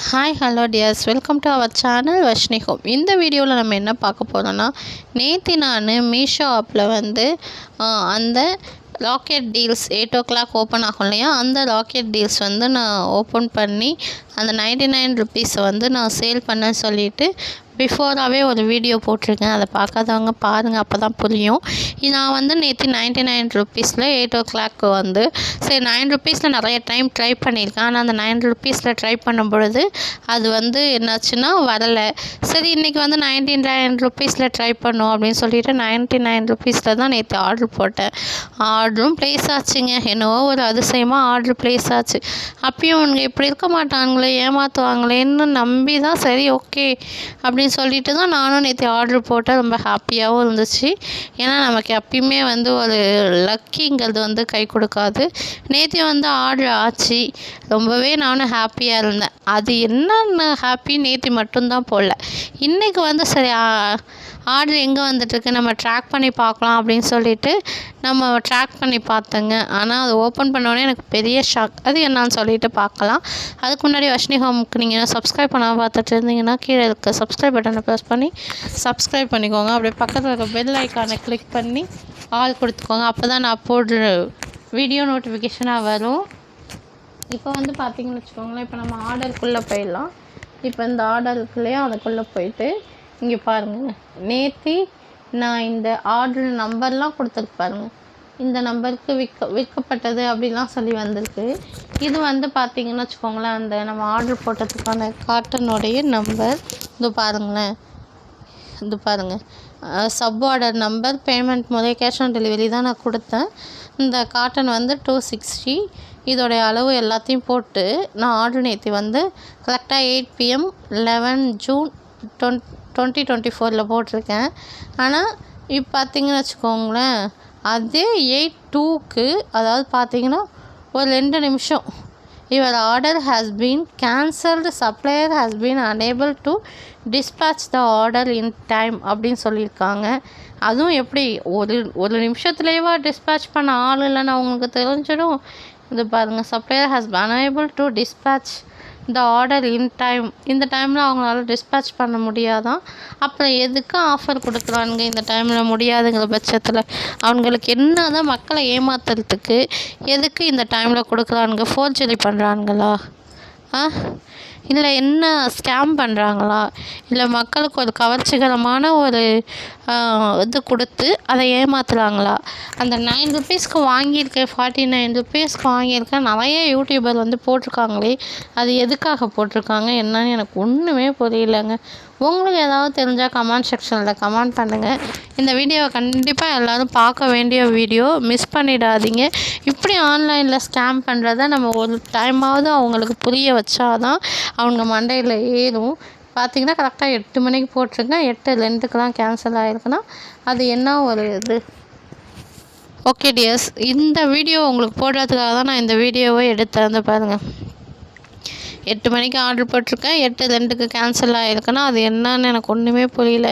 Hi hello dears welcome to our channel Vashni home இந்த வீடியோவில் நம்ம என்ன பார்க்க போகிறோன்னா நேற்று நான் மீஷோ ஆப்பில் வந்து அந்த rocket deals eight o'clock open ஆகும் இல்லையா? அந்த ராக்கெட் டீல்ஸ் வந்து நான் ஓப்பன் பண்ணி அந்த நைன்டி நைன் ருப்பீஸை வந்து நான் சேல் பண்ண சொல்லிவிட்டு பிஃபோராகவே ஒரு வீடியோ போட்டிருக்கேன். அதை பார்க்காதவங்க பாருங்கள் அப்போ தான் புரியும். நான் வந்து நேற்று நைன்டி நைன் ருபீஸில் எயிட் ஓ கிளாக்கு வந்து சரி நைன் ருபீஸில் நிறைய டைம் ட்ரை பண்ணியிருக்கேன். ஆனால் அந்த நைன் ருபீஸில் ட்ரை பண்ணும் பொழுது அது வந்து என்னாச்சுன்னா வரலை. சரி இன்றைக்கி வந்து நைன்டி நைன் ருபீஸில் ட்ரை பண்ணும் அப்படின்னு சொல்லிட்டு நைன்ட்டி நைன் ருபீஸில் தான் நேற்று ஆர்டர் போட்டேன். ஆர்டரும் ப்ளேஸ் ஆச்சுங்க. என்னவோ ஒரு அதிசயமாக ஆர்டர் ப்ளேஸ் ஆச்சு. அப்பயும் அவங்க இப்படி இருக்க மாட்டாங்களே ஏமாற்றுவாங்களேன்னு நம்பி தான் சரி ஓகே அப்படின்னு சொல்லிட்டு தான் நானும் நேற்று ஆர்டர் போட்டால் ரொம்ப ஹாப்பியாகவும் இருந்துச்சு. ஏன்னா நமக்கு எப்பயுமே வந்து ஒரு லக்கிங்கிறது வந்து கை கொடுக்காது. நேற்று வந்து ஆர்டர் ஆச்சு. ரொம்பவே நானும் ஹாப்பியாக இருந்தேன். அது என்னென்ன ஹாப்பி நேற்று மட்டும்தான் போடல. இன்றைக்கி வந்து சரி ஆர்டர் எங்கே வந்துட்டுருக்கு நம்ம ட்ராக் பண்ணி பார்க்கலாம் அப்படின்னு சொல்லிட்டு நம்ம ட்ராக் பண்ணி பார்த்தேங்க. ஆனால் அது ஓப்பன் பண்ணோடனே எனக்கு பெரிய ஷாக் அது என்னான்னு சொல்லிட்டு பார்க்கலாம். அதுக்கு முன்னாடி வஷ்னி ஹோமுக்கு நீங்கள் சப்ஸ்கிரைப் பண்ணாமல் பார்த்துட்டு இருந்தீங்கன்னா கீழே இருக்க சப்ஸ்கிரைப் பட்டனை ப்ரெஸ் பண்ணி சப்ஸ்கிரைப் பண்ணிக்கோங்க. அப்படியே பக்கத்தில் இருக்க பெல் ஐக்கானை கிளிக் பண்ணி ஆல் கொடுத்துக்கோங்க. அப்போ தான் நான் போடுற வீடியோ நோட்டிஃபிகேஷனாக வரும். இப்போ வந்து பார்த்தீங்கன்னு வச்சுக்கோங்களேன் இப்போ நம்ம ஆர்டருக்குள்ளே போயிடலாம். இப்போ இந்த ஆர்டர் அதுக்குள்ளே போயிட்டு இங்கே பாருங்கள் நேத்தி நான் இந்த ஆர்டர் நம்பர்லாம் கொடுத்துருக்கு பாருங்க. இந்த நம்பருக்கு விற்க விற்கப்பட்டது அப்படிலாம் சொல்லி வந்திருக்கு. இது வந்து பார்த்திங்கன்னு வச்சுக்கோங்களேன் அந்த நம்ம ஆர்டர் போட்டதுக்கான காட்டனுடைய நம்பர் இது பாருங்களேன். இது பாருங்கள் சப் ஆர்டர் நம்பர் பேமெண்ட் முதல் கேஷ் ஆன் டெலிவரி தான் நான் கொடுத்தேன். இந்த காட்டன் வந்து டூ சிக்ஸ்டி இதோடைய அளவு எல்லாத்தையும் போட்டு நான் ஆர்டர் நேற்று வந்து கரெக்டாக எயிட் பிஎம் லெவன் ஜூன் டொன் டுவெண்ட்டி டுவெண்ட்டி ஃபோரில் போட்டிருக்கேன். ஆனால் இப்போ பார்த்தீங்கன்னு வச்சுக்கோங்களேன் அதே எயிட் டூக்கு அதாவது பார்த்தீங்கன்னா ஒரு ரெண்டு நிமிஷம் your order has been cancelled supplier has been unable to dispatch the order in time அப்படின்னு சொல்லியிருக்காங்க. அதுவும் எப்படி ஒரு ஒரு நிமிஷத்துலேயேவா டிஸ்பேட்ச் பண்ண ஆள் இல்லைன்னு அவங்களுக்கு தெரிஞ்சிடும். இது பாருங்கள் supplier has unable to dispatch the order in time இந்த டைமில் அவங்களால டிஸ்பேச் பண்ண முடியாதான் அப்புறம் எதுக்கு ஆஃபர் கொடுக்குறானுங்க இந்த டைமில் முடியாதுங்கிற பட்சத்தில்? அவங்களுக்கு என்ன தான் மக்களை ஏமாத்துறதுக்கு எதுக்கு இந்த டைமில் கொடுக்குறானுங்க? ஃபோர்ஜரி பண்ணுறானுங்களா ஆ? இல்லை என்ன ஸ்கேம் பண்ணுறாங்களா இல்லை மக்களுக்கு ஒரு கவர்ச்சிகரமான ஒரு இது கொடுத்து அதை ஏமாத்துறாங்களா? அந்த நைன் ருபீஸ்க்கு வாங்கியிருக்கேன் ஃபார்ட்டி நைன் ருபீஸ்க்கு வாங்கியிருக்கேன் நிறைய யூடியூபர் வந்து போட்டிருக்காங்களே அது எதுக்காக போட்டிருக்காங்க என்னன்னு எனக்கு ஒன்றுமே புரியலங்க. உங்களுக்கு ஏதாவது தெரிஞ்சால் கமெண்ட் செக்ஷனில் கமெண்ட் பண்ணுங்கள் இந்த வீடியோவை கண்டிப்பாக எல்லோரும் பார்க்க வேண்டிய வீடியோ மிஸ் பண்ணிடாதீங்க. இப்படி ஆன்லைனில் ஸ்கேம் பண்ணுறத நம்ம ஒரு டைமாவது அவங்களுக்கு புரிய வச்சாதான் அவங்க மண்டையில் ஏறும். பார்த்தீங்கன்னா கரெக்டாக எட்டு மணிக்கு போட்டிருக்கேன் எட்டு ரெண்டுக்கெலாம் கேன்சல் ஆகிருக்குன்னா அது என்ன ஒரு இது? ஓகே டியர்ஸ் இந்த வீடியோ உங்களுக்கு போடுறதுக்காக தான் நான் இந்த வீடியோவை எடுத்து தந்து பாருங்கள் எட்டு மணிக்கு ஆர்டர் போட்டிருக்கேன். எட்டு ரெண்டுக்கு கேன்சல் ஆகிருக்குன்னா அது என்னன்னு எனக்கு ஒன்றுமே புரியல.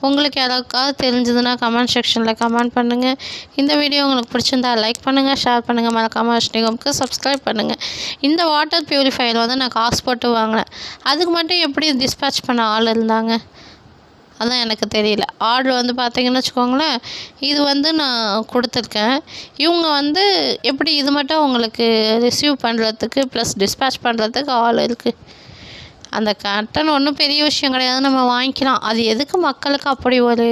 உங்களுக்கு யாராவது தெரிஞ்சதுன்னா கமெண்ட் செக்ஷனில் கமெண்ட் பண்ணுங்கள் இந்த வீடியோ உங்களுக்கு பிடிச்சிருந்தா லைக் பண்ணுங்கள் ஷேர் பண்ணுங்கள் மறக்காமல் அஷ்னிகம்க்கு சப்ஸ்கிரைப் பண்ணுங்கள் இந்த வாட்டர் ப்யூரிஃபையர் வந்து நான் காசு போட்டு வாங்கினேன். அதுக்கு மட்டும் எப்படி டிஸ்பேச் பண்ண ஆள் இருந்தாங்க? அதான் எனக்கு தெரியல. ஆர்டர் வந்து பார்த்தீங்கன்னு வச்சுக்கோங்களேன் இது வந்து நான் கொடுத்துருக்கேன். இவங்க வந்து எப்படி இது மட்டும் உங்களுக்கு ரிசீவ் பண்ணுறதுக்கு ப்ளஸ் டிஸ்பேச் பண்ணுறதுக்கு ஆள் இருக்குது அந்த கட்டன் ஒன்றும் பெரிய விஷயம் கிடையாது. நம்ம வாங்கிக்கலாம். அது எதுக்கு மக்களுக்கு அப்படி ஒரு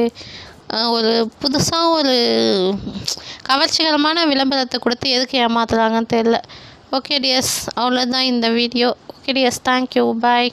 ஒரு புதுசாக ஒரு கவர்ச்சிகரமான விளம்பரத்தை கொடுத்து எதுக்கு ஏமாத்துறாங்கன்னு தெரில ஓகே டிஎஸ் அவ்வளோதான் இந்த video okay DS thank you bye